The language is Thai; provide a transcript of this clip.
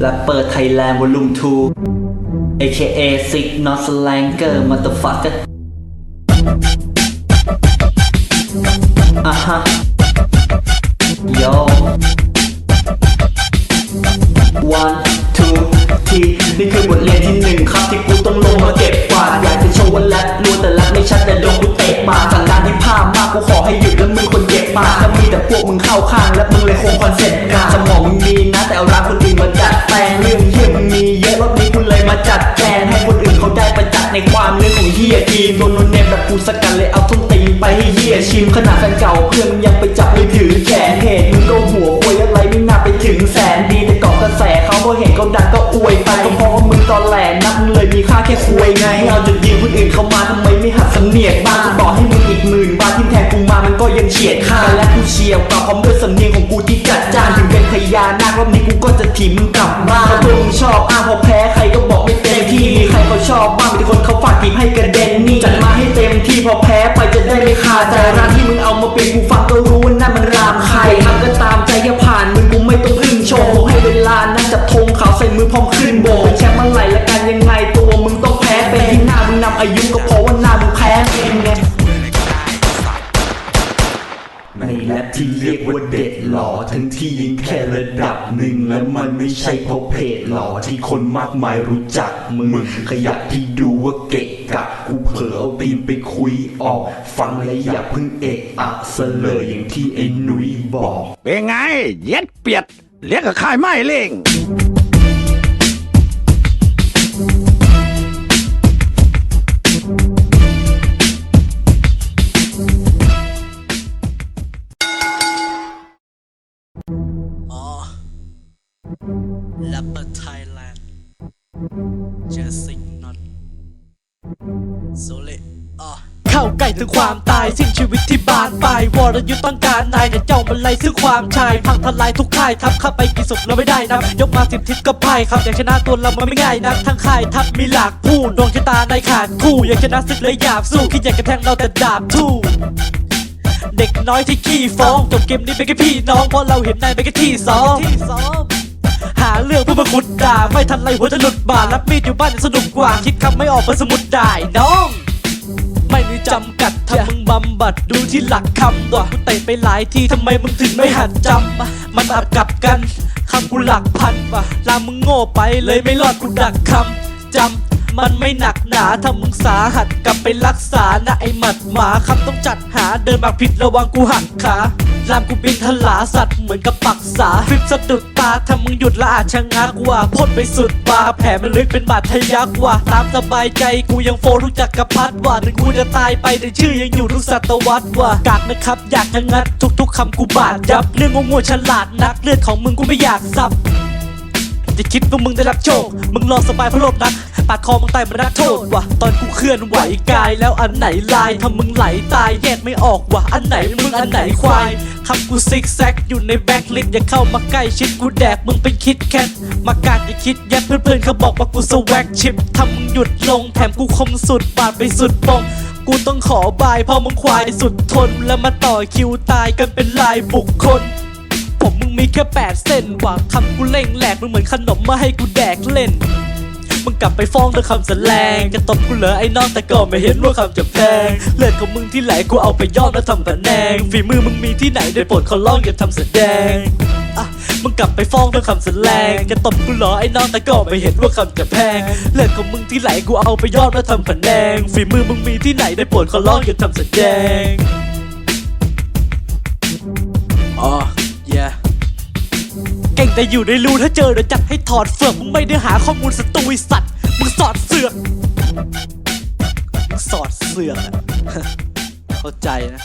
แรปเปอร์ไทยแลนด์วอลุ่ม 2 AKA Sick Not Slanger Motherfucker อะฮะ Yo one two three นี่คือบทเรียนที่หนึ่งครับที่กูต้องลงมาเก็บกวาดอยากจะโชว์ว่าแรปรู้แต่แรปไม่ชัดแต่โดนกูเตะปากสั่งการที่ภาพมากกูขอให้หยุดแล้วมึงคนเก็บปากแล้วมีแต่พวกมึงเข้าข้างและมึงเลยคงคอนเซ็ปต์การสมองมึงดีนะแต่เอา ขนาดแฟนเก่าเพื่อนมึงยังไปจับมือถือแขนเหตุมึงก็หัวควยอะไรไม่น่าไปถึงแสนดีแต่เกาะกระแสเขาพอเห็นเขาดังก็อวยไปก็เพราะว่ามึงตอนแหลนักมึงเลยมีค่าแค่ควยไงมึงเอาจุดยืนคนอื่นเข้ามาทำไมไม่หัดสำเนียกบ้างกูบอกให้มึงอีกหมื่นบาทที่แทนกูมามันก็ยังเฉียดค่าและกูเชียร์กลับพร้อมด้วยสำเนียงของกูที่จัดจ้านถึงเป็นพยานาครอบนี้กูก็จะถีบมึงกลับบ้านเพราะมึงชอบอ้างพอแพ้ใครก็บอกไม่เต็มที่มีใครเขาชอบบ้างมีคนเขาฝากถีบให้กระเด็นด ไม่คาใจร้านที่มึงเอามาเป็นกูฟังก็รู้ว่านั่นมันรามใครทำก็ตามใจอย่าผ่านมึงกูไม่ต้องพึ่งโชว์ให้เวลานั่งจับธงขาวใส่มือพร้อมขึ้นโบกแชมป์เมื่อไหร่และกันยังไงตัวมึงต้องแพ้เป็นที่หน้ามึงนำอายุก็เพราะว่าหน้ามึงแพ้เองไง ที่เรียกว่าเด็ดหล่อทั้งที่ยิงแค่ระดับหนึ่งและมันไม่ใช่เพราะเพจหล่อที่คนมากมายรู้จักมึงขยับที่ดูว่าเกะกะกูเผลอเอาตีนไปคุยออก ฟังและอย่าเพิ่งเอะอะเสลยอย่างที่ไอ้หนุยบอก เป็นไง เย็ดเปียด เรียกกับขายไม่เล่ง แรปเปอร์ไทยแลนด์เจสซิกน็อตโซเลอ๋อเข้าใกล้ถึงความตายสิ้นชีวิตที่บานปลายวรยุทธ์ต้องการนายแต่เจ้ามันไล่ซึ่งความชายพังทลายทุกค่ายทับเข้าไปกี่ศพเราไม่ได้นับยกมาสิบทิศก็พ่ายครับอยากชนะตัวเรามันไม่ง่ายนักทั้งค่ายทัพมีหลากผู้ดวงชะตาในขาดคู่อยากชนะศึกเลยหยาบสู้คิดอยากกระแทงเราแต่ดาบทู่เด็กน้อยที่ขี้ฟ้องจบเกมนี้เป็นแค่พี่น้องเพราะเราเห็นนายเป็นแค่ที่ซ้อม มุดด่าไม่ทันไรหัวจะหลุดบ่ารับมีดอยู่บ้านสนุกกว่าคิดคำไม่ออกเป็นสมุดได้น้อง ไม่มีจำกัดถ้ามึงบำบัดดูที่หลักคำตัวกูเตะไปหลายทีทำไมมึงถึงไม่หัดจำมันอับกับกันคำกูหลักพันว่ะลามึงโง่ไปเลยไม่รอดกูดักคำจำ มันไม่หนักหนาถ้ามึงสาหัสกลับไปรักษานะไอหมัดหมาคำต้องจัดหาเดินมาผิดระวังกูหักขาลามกูบินทลาสัตว์เหมือนกับปักษาฟิบสะดุดตาถ้ามึงหยุดละอาจชะงักว่าพ่นไปสุดบาแผลมันลึกเป็นบาดทะยักว่า ตามสบายใจกูยังโฟทุกจักกรพัดว่าถึงกูจะตายไปแต่ชื่อยังอยู่ทุกศตวรรษว่ากากนะครับอยากจะงัดทุกๆคำกูบาดยับเรื่องโง่ๆฉลาดนักเลือดของมึงกูไม่อยากซับอย่าคิดว่ามึงได้รับโชค มึงรอสบายเพราะโลภนัก ปาดคอมึงตายมันรักโทษว่ะ ตอนกูเคลื่อนไหวกาย แล้วอันไหนลายถ้ามึงไหลตายแยกไม่ออกว่ะ อันไหนมึงอันไหนควายคำกูซิกแซกอยู่ในแบ็คลิสอย่าเข้ามาใกล้ชิดกูแดกมึงเป็นคิดแคทมาการอย่าคิดแยบเพื่อนๆเขาบอกว่ากูสวักชิปทำมึงหยุดลงแถมกูคมสุดปาดไปสุดปงกูต้องขอบายพราะมึงควายสุดทน แล้วมาต่อคิวตายกันเป็นลายบุคคล ผมมึงมีแค่แปดเส้นว่ะคำกูเล่งแหลกมึงเหมือนขนมมาให้กูแดกเล่น มึงกลับไปฟ้องด้วยคำแสลง จะตบกูเหรอไอ้น้องแต่ก็ไม่เห็นว่าคำจะแพงเลือดของมึงที่ไหลกูเอาไปยอดแล้วทำแต่แนงฝีมือมึงมีที่ไหนได้โปรดขอร้องอย่าทำแสดงอะมึงกลับไปฟ้องด้วยคำแสลง จะตบกูเหรอไอ้น้องแต่ก็ไม่เห็นว่าคำจะแพงเลือดของมึงที่ไหลกูเอาไปยอดแล้วทำแต่แนงฝีมือมึงมีที่ไหนได้โปรดขอร้องอย่าทำแสดงอ๋อ yeah เก่งแต่อยู่ในรูถ้าเจอเดี๋ยวจัดให้ถอดเฟือกมึงไม่ได้หาข้อมูลสตูไอ้สัตว์มึง สอดเสือก สอดเสือกเข้าใจนะ